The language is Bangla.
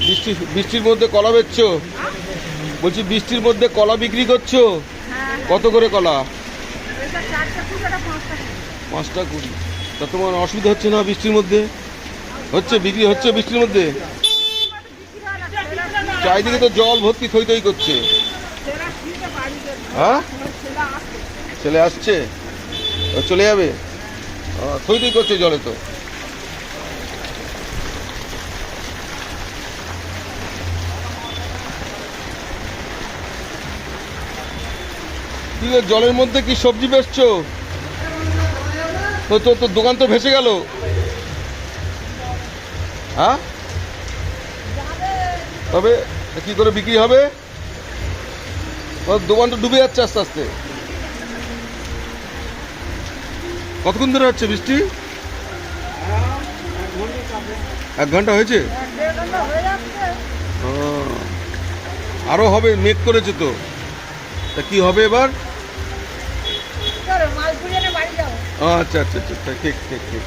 বৃষ্টি বৃষ্টির মধ্যে কলা বেচছো? বলছি বৃষ্টির মধ্যে কলা বিক্রি করছ? হ্যাঁ। কত করে কলা? পাঁচটা কুড়ি। তা তোমার অসুবিধা হচ্ছে না বৃষ্টির মধ্যে? হচ্ছে বিক্রি হচ্ছে বৃষ্টির মধ্যে? চারিদিকে তো জল ভর্তি থই থই করছে। হ্যাঁ? ছেলে আসছে? আসছে ও চলে যাবে? থই থই করছে জলে তো। রে, জলের মধ্যে কি সবজি বেচছো? তো তোর তোর দোকান তো ভেসে গেল। হ্যাঁ? তবে কি করে বিক্রি হবে? দোকান তো ডুবে যাচ্ছে আস্তে আস্তে। কতক্ষণ ধরে হচ্ছে বৃষ্টি? এক ঘণ্টা হয়েছে? এক দেড় ঘণ্টা হয়ে যাচ্ছে ও, আরও হবে মেঘ করেছে তো। তা কি হবে এবার? আচ্ছা আচ্ছা আচ্ছা, ঠিক ঠিক ঠিক।